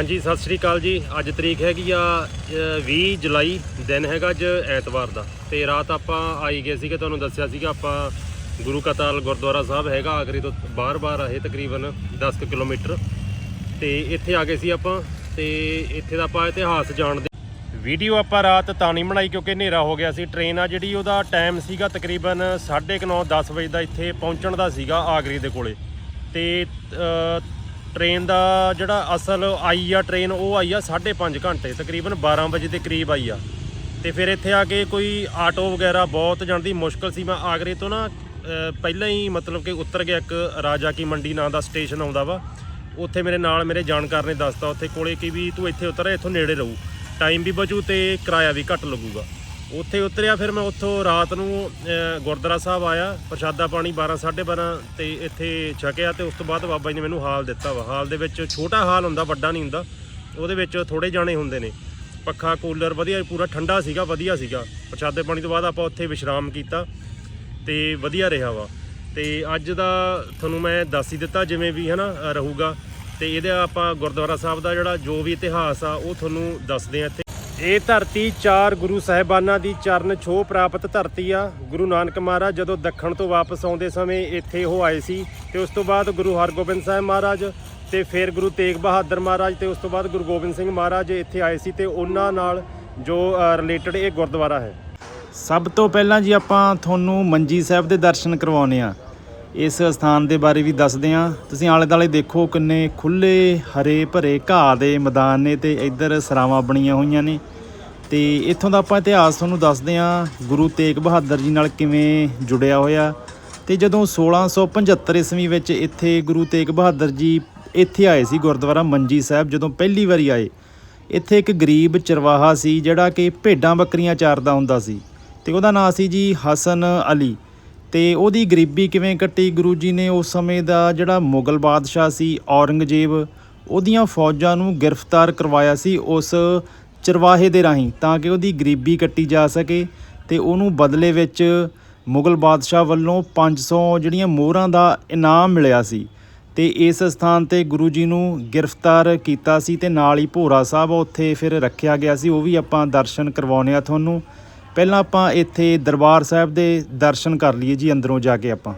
ਹਾਂਜੀ ਸਤਿ ਸ੍ਰੀ ਅਕਾਲ ਜੀ। ਅੱਜ ਤਰੀਕ ਹੈਗੀ ਆ ਅ, 20 ਜੁਲਾਈ ਦਿਨ ਹੈਗਾ ਅੱਜ ਐਤਵਾਰ ਦਾ। ਤੇ ਰਾਤ ਆਪਾਂ ਆਈ ਗਏ ਸੀਗੇ ਤੁਹਾਨੂੰ ਦੱਸਿਆ ਸੀਗਾ ਆਪਾਂ ਗੁਰੂ ਕਤਾਲ ਗੁਰਦੁਆਰਾ ਸਾਹਿਬ ਹੈਗਾ ਆਗਰੇ ਤੋਂ ਬਾਹਰ-ਬਾਹਰ ਆਏ ਤਕਰੀਬਨ 10 ਕੁ ਕਿਲੋਮੀਟਰ। ਤੇ ਇੱਥੇ ਆ ਗਏ ਸੀ ਆਪਾਂ ਤੇ ਇੱਥੇ ਦਾ ਆਪਾਂ ਇਤਿਹਾਸ ਜਾਣਦੇ ਵੀਡੀਓ ਆਪਾਂ ਰਾਤ ਤਾਂ ਨਹੀਂ ਬਣਾਈ ਕਿਉਂਕਿ ਹਨੇਰਾ ਹੋ ਗਿਆ ਸੀ। ਟ੍ਰੇਨ ਆ ਜਿਹੜੀ ਉਹਦਾ ਟਾਈਮ ਸੀਗਾ ਤਕਰੀਬਨ 9:30 10 ਵਜੇ ਦਾ ਇੱਥੇ ਪਹੁੰਚਣ ਦਾ ਸੀਗਾ ਆਗਰੇ ਦੇ ਕੋਲੇ। ਤੇ ਟ੍ਰੇਨ ਦਾ ਜਿਹੜਾ ਅਸਲ ਆਈ ਆ ਟ੍ਰੇਨ, ਉਹ ਆਈ ਆ 5.5 ਘੰਟੇ, ਤਕਰੀਬਨ 12 ਵਜੇ ਦੇ ਕਰੀਬ ਆਈ ਆ। ਤੇ ਫਿਰ ਇੱਥੇ ਆ ਕੇ ਕੋਈ ਆਟੋ ਵਗੈਰਾ ਬਹੁਤ ਜਾਣ ਦੀ ਮੁਸ਼ਕਲ ਸੀ। ਮੈਂ ਆਗਰੇ ਤੋਂ ਨਾ ਪਹਿਲਾਂ ਹੀ ਮਤਲਬ ਕਿ ਉੱਤਰ ਗਿਆ ਇੱਕ ਰਾਜਾ ਕੀ ਮੰਡੀ ਨਾਂ ਦਾ ਸਟੇਸ਼ਨ ਆਉਂਦਾ ਵਾ। ਉੱਥੇ ਮੇਰੇ ਨਾਲ ਮੇਰੇ ਜਾਣਕਾਰ ਨੇ ਦੱਸਤਾ, ਉੱਥੇ ਕੋਲੇ ਕਿ ਵੀ ਤੂੰ ਇੱਥੇ ਉਤਰ, ਇੱਥੋਂ ਨੇੜੇ ਰਹੂ। ਟਾਈਮ ਵੀ ਬਚੂ ਤੇ ਕਿਰਾਇਆ ਵੀ ਘੱਟ ਲੱਗੂਗਾ। ਉੱਥੇ ਉਤਰਿਆ ਫਿਰ ਮੈਂ ਉੱਥੋਂ ਰਾਤ ਨੂੰ ਗੁਰਦੁਆਰਾ ਸਾਹਿਬ ਆਇਆ ਪ੍ਰਸ਼ਾਦਾ ਪਾਣੀ 12 12:30 ਤੇ ਇੱਥੇ ਛਕਿਆ ਤੇ ਉਸ ਤੋਂ ਬਾਅਦ ਬਾਬਾ ਜੀ ਨੇ ਮੈਨੂੰ ਹਾਲ ਦਿੱਤਾ ਵਾ। ਹਾਲ ਦੇ ਵਿੱਚ ਛੋਟਾ ਹਾਲ ਹੁੰਦਾ ਵੱਡਾ ਨਹੀਂ ਹੁੰਦਾ ਉਹਦੇ ਵਿੱਚ ਥੋੜੇ ਜਾਣੇ ਹੁੰਦੇ ਨੇ। ਪੱਖਾ ਕੂਲਰ ਵਧੀਆ ਪੂਰਾ ਠੰਡਾ ਸੀਗਾ ਵਧੀਆ ਸੀਗਾ। ਪ੍ਰਸ਼ਾਦੇ ਪਾਣੀ ਤੋਂ ਬਾਅਦ ਆਪਾਂ ਉੱਥੇ ਵਿਸ਼ਰਾਮ ਕੀਤਾ ਤੇ ਵਧੀਆ ਰਿਹਾ ਵਾ। ਤੇ ਅੱਜ ਦਾ ਤੁਹਾਨੂੰ ਮੈਂ ਦੱਸ ਹੀ ਦਿੱਤਾ ਜਿਵੇਂ ਵੀ ਹਨਾ ਅ, ਰਹੂਗਾ। ਤੇ ਇਹਦੇ ਆਪਾਂ ਗੁਰਦੁਆਰਾ ਸਾਹਿਬ ਦਾ ਜਿਹੜਾ ਜੋ ਵੀ ਇਤਿਹਾਸ ਆ ਉਹ ਤੁਹਾਨੂੰ ਦੱਸਦੇ ਆ ਇੱਥੇ। ਇਹ ਧਰਤੀ ਚਾਰ ਗੁਰੂ ਸਾਹਿਬਾਨਾਂ ਦੀ ਚਰਨ ਛੋਹ ਪ੍ਰਾਪਤ ਧਰਤੀ ਆ। ਗੁਰੂ ਨਾਨਕ ਮਹਾਰਾਜ ਜਦੋਂ ਦੱਖਣ ਤੋਂ ਵਾਪਸ ਆਉਂਦੇ ਸਮੇਂ ਇੱਥੇ ਉਹ ਆਏ ਸੀ ਤੇ ਉਸ ਤੋਂ ਬਾਅਦ ਗੁਰੂ ਹਰਗੋਬਿੰਦ ਸਾਹਿਬ ਮਹਾਰਾਜ ਤੇ ਫਿਰ ਗੁਰੂ ਤੇਗ ਬਹਾਦਰ ਮਹਾਰਾਜ ਤੇ ਉਸ ਤੋਂ ਬਾਅਦ ਗੁਰੂ ਗੋਬਿੰਦ ਸਿੰਘ ਮਹਾਰਾਜ ਇੱਥੇ ਆਏ ਸੀ ਤੇ ਉਹਨਾਂ ਨਾਲ ਜੋ ਰਿਲੇਟਡ ਇਹ ਗੁਰਦੁਆਰਾ ਹੈ। ਸਭ ਤੋਂ ਪਹਿਲਾਂ ਜੀ ਆਪਾਂ ਤੁਹਾਨੂੰ ਮੰਜੀ ਸਾਹਿਬ ਦੇ ਦਰਸ਼ਨ ਕਰਵਾਉਨੇ ਆ ਇਸ ਸਥਾਨ ਦੇ ਬਾਰੇ ਵੀ ਦੱਸਦੇ ਆ ਤੁਸੀਂ ਆਲੇ ਦਾਲੇ ਦੇਖੋ ਕਿੰਨੇ ਖੁੱਲੇ ਹਰੇ ਭਰੇ ਘਾਹ ਦੇ ਮੈਦਾਨ ਨੇ ਤੇ ਇੱਧਰ ਸਰਾਵਾਂ ਬਣੀਆਂ ਹੋਈਆਂ ਨੇ। ਤੇ ਇੱਥੋਂ ਦਾ ਆਪਾਂ ਇਤਿਹਾਸ ਤੁਹਾਨੂੰ ਦੱਸਦੇ ਆ ਗੁਰੂ ਤੇਗ ਬਹਾਦਰ ਜੀ ਨਾਲ ਕਿਵੇਂ ਜੁੜਿਆ ਹੋਇਆ। ਤੇ ਜਦੋਂ 1675 ਈਸਵੀ ਵਿੱਚ ਇੱਥੇ ਗੁਰੂ ਤੇਗ ਬਹਾਦਰ ਜੀ ਇੱਥੇ ਆਏ ਸੀ ਗੁਰਦੁਆਰਾ ਮੰਜੀ ਸਾਹਿਬ, ਜਦੋਂ ਪਹਿਲੀ ਵਾਰੀ ਆਏ, ਇੱਥੇ ਇੱਕ ਗਰੀਬ ਚਰਵਾਹਾ ਸੀ ਜਿਹੜਾ ਕਿ ਭੇਡਾਂ ਬੱਕਰੀਆਂ ਚਾਰਦਾ ਹੁੰਦਾ ਸੀ। ਤੇ ਉਹਦਾ ਨਾਂ ਸੀ ਜੀ ਹਸਨ ਅਲੀ। ਤੇ ਉਹਦੀ ਗਰੀਬੀ ਕਿਵੇਂ ਕੱਟੀ? ਗੁਰੂ ਜੀ ਨੇ ਉਸ ਸਮੇਂ ਦਾ ਜਿਹੜਾ ਮੁਗਲ ਬਾਦਸ਼ਾਹ ਸੀ, ਔਰੰਗਜ਼ੇਬ, ਉਹਦੀਆਂ ਫੌਜਾਂ ਨੂੰ ਗ੍ਰਿਫਤਾਰ ਕਰਵਾਇਆ ਸੀ ਉਸ ਚਰਵਾਹੇ ਦੇ ਰਾਹੀਂ ਤਾਂ ਕਿ ਉਹਦੀ ਗਰੀਬੀ ਕੱਟੀ ਜਾ ਸਕੇ ਤੇ ਉਹਨੂੰ ਬਦਲੇ ਵਿੱਚ ਮੁਗਲ ਬਾਦਸ਼ਾਹ ਵੱਲੋਂ 500 ਜਿਹੜੀਆਂ ਮੋਹਰਾਂ ਦਾ ਇਨਾਮ ਮਿਲਿਆ ਸੀ ਤੇ ਇਸ ਸਥਾਨ ਤੇ ਗੁਰੂ ਜੀ ਨੂੰ ਗ੍ਰਿਫਤਾਰ ਕੀਤਾ ਸੀ ਤੇ ਨਾਲ ਹੀ ਭੋਰਾ ਸਾਹਿਬ ਉੱਥੇ ਫਿਰ ਰੱਖਿਆ ਗਿਆ ਸੀ। ਉਹ ਵੀ ਆਪਾਂ ਦਰਸ਼ਨ ਕਰਵਾਉਣੇ ਆ ਤੁਹਾਨੂੰ। ਪਹਿਲਾਂ ਆਪਾਂ ਇੱਥੇ ਦਰਬਾਰ ਸਾਹਿਬ ਦੇ ਦਰਸ਼ਨ ਕਰ ਲਈਏ ਜੀ ਅੰਦਰੋਂ ਜਾ ਕੇ ਆਪਾਂ।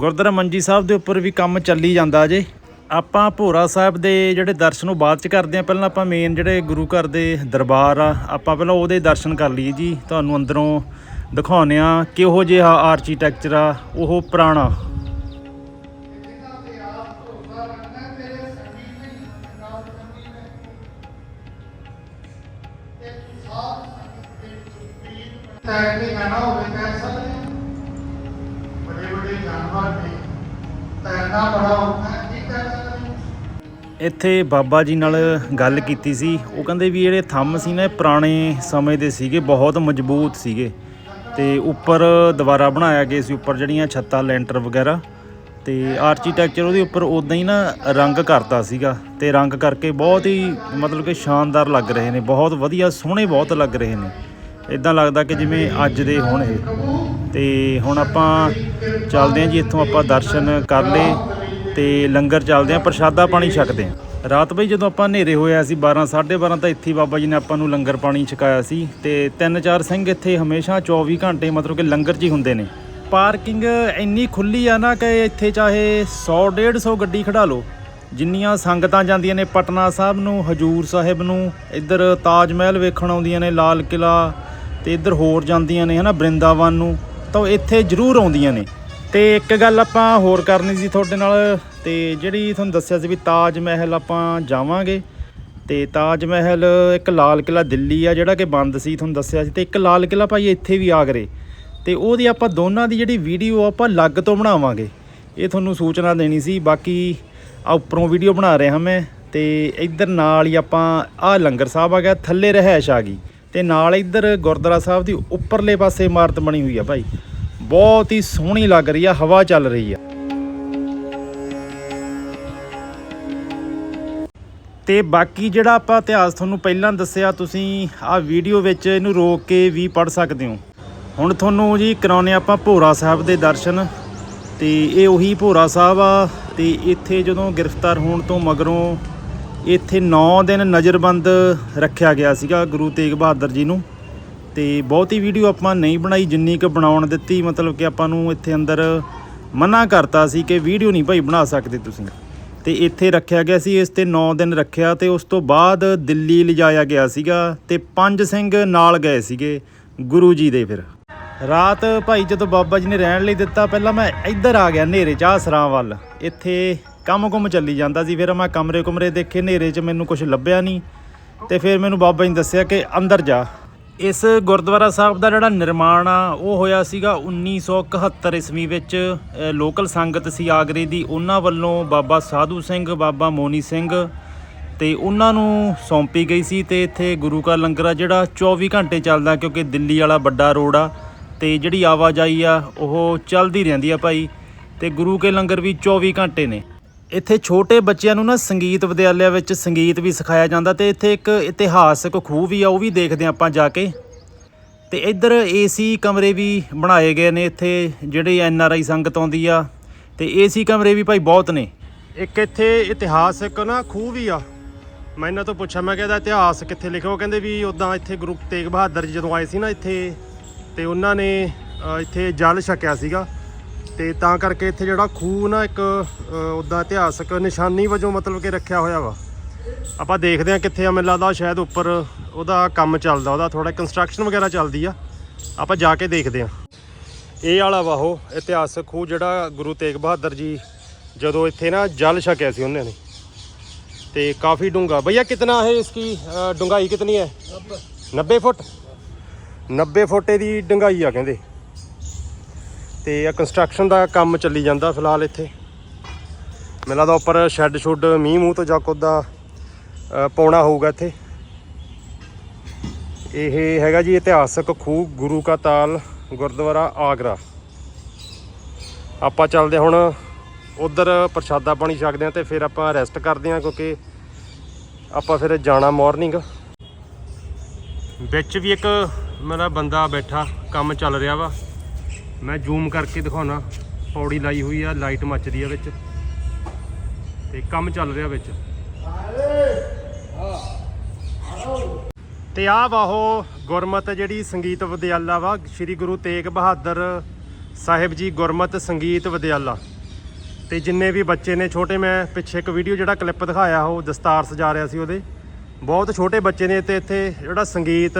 ਗੁਰਦੁਆਰਾ ਮੰਜੀ ਸਾਹਿਬ ਦੇ ਉੱਪਰ ਵੀ ਕੰਮ ਚੱਲੀ ਜਾਂਦਾ ਜੇ। ਆਪਾਂ ਭੋਰਾ ਸਾਹਿਬ ਦੇ ਜਿਹੜੇ ਦਰਸ਼ਨ ਉਹ ਬਾਅਦ ਚ ਕਰਦੇ ਆ ਪਹਿਲਾਂ ਆਪਾਂ ਮੇਨ ਜਿਹੜੇ ਗੁਰੂ ਘਰ ਦੇ ਦਰਬਾਰ ਆ, ਆਪਾਂ ਪਹਿਲਾਂ ਉਹਦੇ ਦਰਸ਼ਨ ਕਰ ਲਈਏ ਜੀ। ਤੁਹਾਨੂੰ ਅੰਦਰੋਂ ਦਿਖਾਉਂਦੇ ਆ ਕਿਹੋ ਜਿਹਾ ਆਰਕੀਟੈਕਚਰ ਆ, ਉਹ ਪੁਰਾਣਾ। ਤੈਰਨੇ ਜਾਣਾ ਹੋਵੇ ਤੈਰ ਸਕਦੇ ਬੜੇ ਜਾਨਵਰ ਨੇ, ਤੈਰਨਾ ਬੜਾ ਔਖਾ ਹੈ, ਕੀ ਤੈਰ ਇੱਥੇ ਬਾਬਾ ਜੀ ਨਾਲ ਗੱਲ ਕੀਤੀ ਸੀ। ਉਹ ਕਹਿੰਦੇ ਵੀ ਜਿਹੜੇ ਥੰਮ ਸੀ ਨਾ, ਇਹ ਪੁਰਾਣੇ ਸਮੇਂ ਦੇ ਸੀਗੇ, ਬਹੁਤ ਮਜ਼ਬੂਤ ਸੀਗੇ। ਤੇ ਉੱਪਰ ਦੁਬਾਰਾ ਬਣਾਇਆ ਗਿਆ ਸੀ, ਉੱਪਰ ਜਿਹੜੀਆਂ ਛੱਤਾਂ, ਲੈਂਟਰ ਵਗੈਰਾ। ਤੇ ਆਰਕੀਟੈਕਚਰ ਉਹਦੇ ਉੱਪਰ ਉਦਾਂ ਹੀ ਨਾ ਰੰਗ ਕਰਤਾ ਸੀਗਾ। ਤੇ ਰੰਗ ਕਰਕੇ ਬਹੁਤ ਹੀ ਮਤਲਬ ਕਿ ਸ਼ਾਨਦਾਰ ਲੱਗ ਰਹੇ ਨੇ, ਬਹੁਤ ਵਧੀਆ, ਸੋਹਣੇ ਬਹੁਤ ਲੱਗ ਰਹੇ ਨੇ। ਇਦਾਂ ਲੱਗਦਾ ਕਿ ਜਿਵੇਂ ਅੱਜ ਦੇ ਹੋਣ ਇਹ। ਤੇ ਹੁਣ ਆਪਾਂ ਚੱਲਦੇ ਹਾਂ ਜੀ, ਇੱਥੋਂ ਆਪਾਂ ਦਰਸ਼ਨ ਕਰ ਲਏ ਤੇ ਲੰਗਰ ਚੱਲਦੇ ਹਾਂ, ਪ੍ਰਸ਼ਾਦਾ ਪਾਣੀ ਛਕਦੇ ਹਾਂ। ਰਾਤ ਬਈ ਜਦੋਂ ਆਪਾਂ ਹਨੇਰੇ ਹੋਇਆ ਸੀ 12 12:30 ਤਾਂ ਇੱਥੇ ਹੀ ਬਾਬਾ ਜੀ ਨੇ ਆਪਾਂ ਨੂੰ ਲੰਗਰ ਪਾਣੀ ਛਕਾਇਆ ਸੀ ਤੇ ਤਿੰਨ ਚਾਰ ਸਿੰਘ ਇੱਥੇ ਹਮੇਸ਼ਾ 24 ਘੰਟੇ ਮਤਲਬ ਕਿ ਲੰਗਰ 'ਚ ਹੀ ਹੁੰਦੇ ਨੇ। ਪਾਰਕਿੰਗ ਇੰਨੀ ਖੁੱਲੀ ਆ ਨਾ ਕਿ ਇੱਥੇ ਚਾਹੇ 100 150 ਗੱਡੀ ਖੜਾ ਲਓ, ਜਿੰਨੀਆਂ ਸੰਗਤਾਂ ਜਾਂਦੀਆਂ ਨੇ, ਪਟਨਾ ਸਾਹਿਬ ਨੂੰ, ਹਜੂਰ ਸਾਹਿਬ ਨੂੰ, ਇੱਧਰ ਤਾਜ ਮਹਿਲ ਵੇਖਣ ਆਉਂਦੀਆਂ ਨੇ, ਲਾਲ ਕਿਲਾ ਤੇ ਇੱਧਰ ਹੋਰ ਜਾਂਦੀਆਂ ਨੇ, ਹਨਾ, ਬ੍ਰਿੰਦਾਵਨ ਨੂੰ। ਤਾਂ ਉਹ ਇੱਥੇ ਜ਼ਰੂਰ ਆਉਂਦੀਆਂ ਨੇ। ਤੇ ਇੱਕ ਗੱਲ ਆਪਾਂ ਹੋਰ ਕਰਨੀ ਸੀ ਤੁਹਾਡੇ ਨਾਲ, ਤੇ ਜਿਹੜੀ ਤੁਹਾਨੂੰ ਦੱਸਿਆ ਸੀ ਵੀ ਤਾਜ ਮਹਿਲ ਆਪਾਂ ਜਾਵਾਂਗੇ, ਤੇ ਤਾਜ ਮਹਿਲ ਇੱਕ ਲਾਲ ਕਿਲਾ ਦਿੱਲੀ ਆ, ਜਿਹੜਾ ਕਿ ਬੰਦ ਸੀ, ਤੁਹਾਨੂੰ ਦੱਸਿਆ ਸੀ, ਤੇ ਇੱਕ ਲਾਲ ਕਿਲਾ ਭਾਈ ਇੱਥੇ ਵੀ ਆ ਆਗਰੇ ਤੇ ਉਹਦੀ ਆਪਾਂ ਦੋਨਾਂ ਦੀ ਜਿਹੜੀ ਵੀਡੀਓ ਆਪਾਂ ਅਲੱਗ ਤੋਂ ਬਣਾਵਾਂਗੇ। ਇਹ ਤੁਹਾਨੂੰ ਸੂਚਨਾ ਦੇਣੀ ਸੀ, ਬਾਕੀ ਆ ਉੱਪਰੋਂ ਵੀਡੀਓ ਬਣਾ ਰਿਹਾ ਮੈਂ, ਤੇ ਇੱਧਰ ਨਾਲ ਹੀ ਆਪਾਂ ਆ ਲੰਗਰ ਸਾਹਿਬ ਆ ਗਿਆ, ਥੱਲੇ ਰਹਿائش ਆ ਗਈ। ਤੇ ਨਾਲ ਇੱਧਰ ਗੁਰਦੁਆਰਾ ਸਾਹਿਬ ਦੀ ਉੱਪਰਲੇ ਪਾਸੇ ਇਮਾਰਤ ਬਣੀ ਹੋਈ ਆ ਭਾਈ। ਬਹੁਤ ਹੀ ਸੋਹਣੀ ਲੱਗ ਰਹੀ ਆ, ਹਵਾ ਚੱਲ ਰਹੀ ਆ। ਤੇ ਬਾਕੀ ਜਿਹੜਾ ਆਪਾਂ ਇਤਿਹਾਸ ਤੁਹਾਨੂੰ ਪਹਿਲਾਂ ਦੱਸਿਆ, ਤੁਸੀਂ ਆ ਵੀਡੀਓ ਵਿੱਚ ਇਹਨੂੰ ਰੋਕ ਕੇ ਵੀ ਪੜ ਸਕਦੇ ਹੋ। ਹੁਣ ਤੁਹਾਨੂੰ ਜੀ ਕਰਾਉਨੇ ਆਪਾਂ ਭੋਰਾ ਸਾਹਿਬ ਦੇ ਦਰਸ਼ਨ। ਤੇ ਇਹ ਉਹੀ ਭੋਰਾ ਸਾਹਿਬ ਆ, ਤੇ ਇੱਥੇ ਜਦੋਂ ਗ੍ਰਿਫਤਾਰ ਹੋਣ ਤੋਂ ਮਗਰੋਂ ਇੱਥੇ 9 ਦਿਨ ਨਜ਼ਰਬੰਦ ਰੱਖਿਆ ਗਿਆ ਸੀਗਾ ਗੁਰੂ ਤੇਗ ਬਹਾਦਰ ਜੀ ਨੂੰ। ਤੇ ਬਹੁਤੀ ਵੀਡੀਓ ਆਪਾਂ ਨਹੀਂ ਬਣਾਈ, ਜਿੰਨੀ ਕੁ ਬਣਾਉਣ ਦਿੱਤੀ, ਮਤਲਬ ਕਿ ਆਪਾਂ ਨੂੰ ਇੱਥੇ ਅੰਦਰ ਮਨਾ ਕਰਤਾ ਸੀ ਕਿ ਵੀਡੀਓ ਨਹੀਂ ਭਾਈ ਬਣਾ ਸਕਦੇ ਤੁਸੀਂ। ਤੇ ਇੱਥੇ ਰੱਖਿਆ ਗਿਆ ਸੀ, ਇਸ ਤੇ 9 ਦਿਨ ਰੱਖਿਆ ਤੇ ਉਸ ਤੋਂ ਬਾਅਦ ਦਿੱਲੀ ਲਿਜਾਇਆ ਗਿਆ ਸੀਗਾ ਤੇ ਪੰਜ ਸਿੰਘ ਨਾਲ ਗਏ ਸੀਗੇ ਗੁਰੂ ਜੀ ਦੇ ਫਿਰ। ਰਾਤ ਭਾਈ ਜਦੋਂ ਬਾਬਾ ਜੀ ਨੇ ਰਹਿਣ ਲਈ ਦਿੱਤਾ, ਪਹਿਲਾਂ ਮੈਂ ਇੱਧਰ ਆ ਗਿਆ ਹਨੇਰੇ ਚਾਹ ਸਰਾਂ ਵੱਲ। ਇੱਥੇ ਕੰਮ ਕੁਮ ਚੱਲੀ ਜਾਂਦਾ ਸੀ। ਫਿਰ ਮੈਂ ਕਮਰੇ ਕੁਮਰੇ ਦੇਖੇ, ਹਨੇਰੇ 'ਚ ਮੈਨੂੰ ਕੁਝ ਲੱਭਿਆ ਨਹੀਂ। ਤੇ ਫਿਰ ਮੈਨੂੰ ਬਾਬਾ ਜੀ ਨੇ ਦੱਸਿਆ ਕਿ ਅੰਦਰ ਜਾ। ਇਸ ਗੁਰਦੁਆਰਾ ਸਾਹਿਬ ਦਾ ਜਿਹੜਾ ਨਿਰਮਾਣ ਆ, ਉਹ ਹੋਇਆ ਸੀਗਾ 1971 ਈਸਵੀ ਵਿੱਚ। ਲੋਕਲ ਸੰਗਤ ਸੀ ਆਗਰੇ ਦੀ। ਉਹਨਾਂ ਵੱਲੋਂ ਬਾਬਾ ਸਾਧੂ ਸਿੰਘ, ਬਾਬਾ ਮੋਨੀ ਸਿੰਘ ਤੇ ਉਹਨਾਂ ਨੂੰ ਸੌਂਪੀ ਗਈ ਸੀ ਤੇ ਇੱਥੇ ਗੁਰੂ ਕਾ ਲੰਗਰ ਆ, ਜਿਹੜਾ 24 ਘੰਟੇ ਚੱਲਦਾ ਕਿਉਂਕਿ ਦਿੱਲੀ ਵਾਲਾ ਵੱਡਾ ਰੋਡ ਆ। ਤੇ ਜਿਹੜੀ ਆਵਾਜਾਈ ਆ, ਉਹ ਚੱਲਦੀ ਰਹਿੰਦੀ ਆ ਭਾਈ। ਤੇ ਗੁਰੂ ਕੇ ਲੰਗਰ ਵੀ 24 ਘੰਟੇ ਨੇ। ਇੱਥੇ ਛੋਟੇ ਬੱਚਿਆਂ ਨੂੰ ਨਾ ਸੰਗੀਤ ਵਿਦਿਆਲਿਆ ਵਿੱਚ ਸੰਗੀਤ ਵੀ ਸਿਖਾਇਆ ਜਾਂਦਾ ਤੇ ਇੱਥੇ ਇੱਕ ਇਤਿਹਾਸਕ ਖੂਹ ਵੀ ਆ, ਉਹ ਵੀ ਦੇਖਦੇ ਹਾਂ ਆਪਾਂ ਜਾ ਕੇ। ਤੇ ਇੱਧਰ ਏਸੀ ਕਮਰੇ ਵੀ ਬਣਾਏ ਗਏ ਨੇ ਇੱਥੇ, ਜਿਹੜੇ ਐਨ ਆਰ ਆਈ ਸੰਗਤ ਆਉਂਦੀ ਆ। ਤੇ ਏਸੀ ਕਮਰੇ ਵੀ ਭਾਈ ਬਹੁਤ ਨੇ। ਇੱਕ ਇੱਥੇ ਇਤਿਹਾਸਕ ਨਾ ਖੂਹ ਵੀ ਆ। ਮੈਂ ਇਹਨਾਂ ਤੋਂ ਪੁੱਛਿਆ, ਮੈਂ ਕਿਹਾ ਇਤਿਹਾਸ ਕਿੱਥੇ ਲਿਖਿਆ? ਉਹ ਕਹਿੰਦੇ ਵੀ ਉਦਾਂ ਇੱਥੇ ਗੁਰੂ ਤੇਗ ਬਹਾਦਰ ਜੀ ਜਦੋਂ ਆਏ ਸੀ ਨਾ ਇੱਥੇ, ਤੇ ਉਹਨਾਂ ਨੇ ਇੱਥੇ ਜਲ ਛਕਿਆ ਸੀਗਾ। ਤੇ ਤਾਂ ਕਰਕੇ ਇੱਥੇ ਜਿਹੜਾ ਖੂਹ ਨਾ ਇੱਕ ਉਦਾਂ ਇਤਿਹਾਸਕ ਨਿਸ਼ਾਨੀ ਵਜੋਂ ਮਤਲਬ ਕਿ ਰੱਖਿਆ ਹੋਇਆ ਵਾ। ਆਪਾਂ ਦੇਖਦੇ ਹਾਂ ਕਿੱਥੇ ਆ ਮੈਨੂੰ ਲੱਗਦਾ ਸ਼ਾਇਦ ਉੱਪਰ ਉਹਦਾ ਕੰਮ ਚੱਲਦਾ ਉਹਦਾ ਥੋੜਾ ਕੰਸਟਰਕਸ਼ਨ ਵਗੈਰਾ ਚੱਲਦੀ ਆ। ਆਪਾਂ ਜਾ ਕੇ ਦੇਖਦੇ ਹਾਂ। ਇਹ ਵਾਲਾ ਵਾ ਉਹ ਇਤਿਹਾਸਕ ਖੂਹ ਜਿਹੜਾ ਗੁਰੂ ਤੇਗ ਬਹਾਦਰ ਜੀ ਜਦੋਂ ਇੱਥੇ ਨਾ ਜਲ ਛਕਿਆ ਸੀ ਉਹਨਾਂ ਨੇ। ਤੇ ਕਾਫੀ ਡੂੰਗਾ ਭਈਆ ਕਿਤਨਾ ਹੈ ਇਸकी ਡੂੰਘਾਈ ਕਿਤਨੀ ਹੈ? 90 ਫੁੱਟ? 90 ਫੁੱਟ ਦੀ ਡੂੰਘਾਈ ਆ ਕਹਿੰਦੇ। ਤੇ ਆ ਕੰਸਟਰਕਸ਼ਨ ਦਾ ਕੰਮ ਚੱਲੀ ਜਾਂਦਾ ਫਿਲਹਾਲ ਇੱਥੇ। ਮੈਨੂੰ ਲੱਗਦਾ ਉੱਪਰ ਸ਼ੈੱਡ ਸ਼ੁੱਡ ਮੀਂਹ ਮੂੰਹ ਤੋਂ ਜਾ ਕੋਦਾ ਪਾਉਣਾ ਹੋਊਗਾ ਇੱਥੇ। ਇਹ ਹੈਗਾ ਜੀ ਇਤਿਹਾਸਕ ਖੂਹ ਗੁਰੂ ਕਾ ਤਾਲ, ਗੁਰਦੁਆਰਾ ਆਗਰਾ। ਆਪਾਂ ਚੱਲਦੇ ਹੁਣ ਉਧਰ ਪ੍ਰਸ਼ਾਦਾ ਪਾਣੀ ਛਕਦੇ ਆ ਤੇ ਫਿਰ ਆਪਾਂ ਰੈਸਟ ਕਰਦੇ ਆ ਕਿਉਂਕਿ ਆਪਾਂ ਫਿਰ ਜਾਣਾ ਮਾਰਨਿੰਗ ਵਿੱਚ ਵੀ ਇੱਕ ਮੇਰਾ ਬੰਦਾ ਬੈਠਾ, ਕੰਮ ਚੱਲ ਰਿਹਾ ਵਾ। ਮੈਂ ਜ਼ੂਮ ਕਰਕੇ ਦਿਖਾਉਣਾ। ਪੌੜੀ ਲਾਈ ਹੋਈ ਆ, ਲਾਈਟ ਮੱਚਦੀ ਆ ਵਿੱਚ। ਤੇ ਕੰਮ ਚੱਲ ਰਿਹਾ ਵਿੱਚ। ਤੇ ਆ ਵਾ ਉਹ ਗੁਰਮਤ ਜਿਹੜੀ ਸੰਗੀਤ ਵਿਦਿਆਲਾ ਵਾ, ਸ੍ਰੀ ਗੁਰੂ ਤੇਗ ਬਹਾਦਰ ਸਾਹਿਬ ਜੀ ਗੁਰਮਤ ਸੰਗੀਤ ਵਿਦਿਆਲਾ। ਤੇ ਜਿੰਨੇ ਵੀ ਬੱਚੇ ਨੇ, ਛੋਟੇ ਮੈਂ ਪਿੱਛੇ ਇੱਕ ਵੀਡੀਓ ਜਿਹੜਾ ਕਲਿੱਪ ਦਿਖਾਇਆ, ਉਹ ਦਸਤਾਰ ਸਜਾ ਰਿਹਾ ਸੀ ਉਹਦੇ। ਬਹੁਤ ਛੋਟੇ ਬੱਚੇ ਨੇ ਤੇ ਇੱਥੇ ਜਿਹੜਾ ਸੰਗੀਤ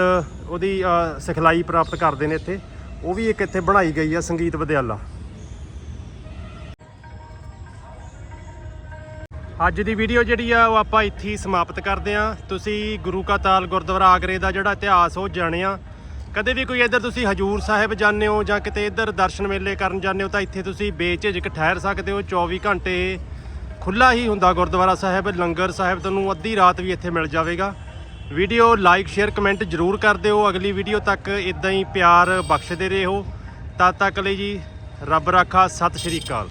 ਉਹਦੀ ਸਿਖਲਾਈ ਪ੍ਰਾਪਤ ਕਰਦੇ ਨੇ ਇੱਥੇ। ਉਹ ਵੀ ਇੱਕ ਇੱਥੇ ਬਣਾਈ ਗਈ ਆ ਸੰਗੀਤ ਵਿਦਿਆਲਾ। ਅੱਜ ਦੀ ਵੀਡੀਓ ਜਿਹੜੀ ਆ ਉਹ ਆਪਾਂ ਇੱਥੇ ਹੀ ਸਮਾਪਤ ਕਰਦੇ ਆ। ਤੁਸੀਂ ਗੁਰੂ ਕਾ ਤਾਲ ਗੁਰਦੁਆਰਾ ਆਗਰੇ ਦਾ ਜਿਹੜਾ ਇਤਿਹਾਸ ਉਹ ਜਾਣਿਆ। ਕਦੇ ਵੀ ਕੋਈ ਇੱਧਰ ਤੁਸੀਂ ਹਜੂਰ ਸਾਹਿਬ ਜਾਂਦੇ ਹੋ ਜਾਂ ਕਿਤੇ ਇੱਧਰ ਦਰਸ਼ਨ ਮੇਲੇ ਕਰਨ ਜਾਂਦੇ ਹੋ ਤਾਂ ਇੱਥੇ ਤੁਸੀਂ ਬੇਝਿਜਕ ਠਹਿਰ ਸਕਦੇ ਹੋ। 24 ਘੰਟੇ ਖੁੱਲਾ ਹੀ ਹੁੰਦਾ ਗੁਰਦੁਆਰਾ ਸਾਹਿਬ, ਲੰਗਰ ਸਾਹਿਬ, ਤੁਹਾਨੂੰ ਅੱਧੀ ਰਾਤ ਵੀ ਇੱਥੇ ਮਿਲ ਜਾਵੇਗਾ। ਵੀਡੀਓ ਲਾਈਕ, ਸ਼ੇਅਰ, ਕਮੈਂਟ ਜਰੂਰ ਕਰ ਦਿਓ। ਅਗਲੀ ਵੀਡੀਓ ਤੱਕ ਇਦਾਂ ਹੀ ਪਿਆਰ ਬਖਸ਼ਦੇ ਰਹੋ। ਤਦ ਤੱਕ ਲਈ ਜੀ, ਰੱਬ ਰਾਖਾ, ਸਤਿ ਸ਼੍ਰੀ ਅਕਾਲ।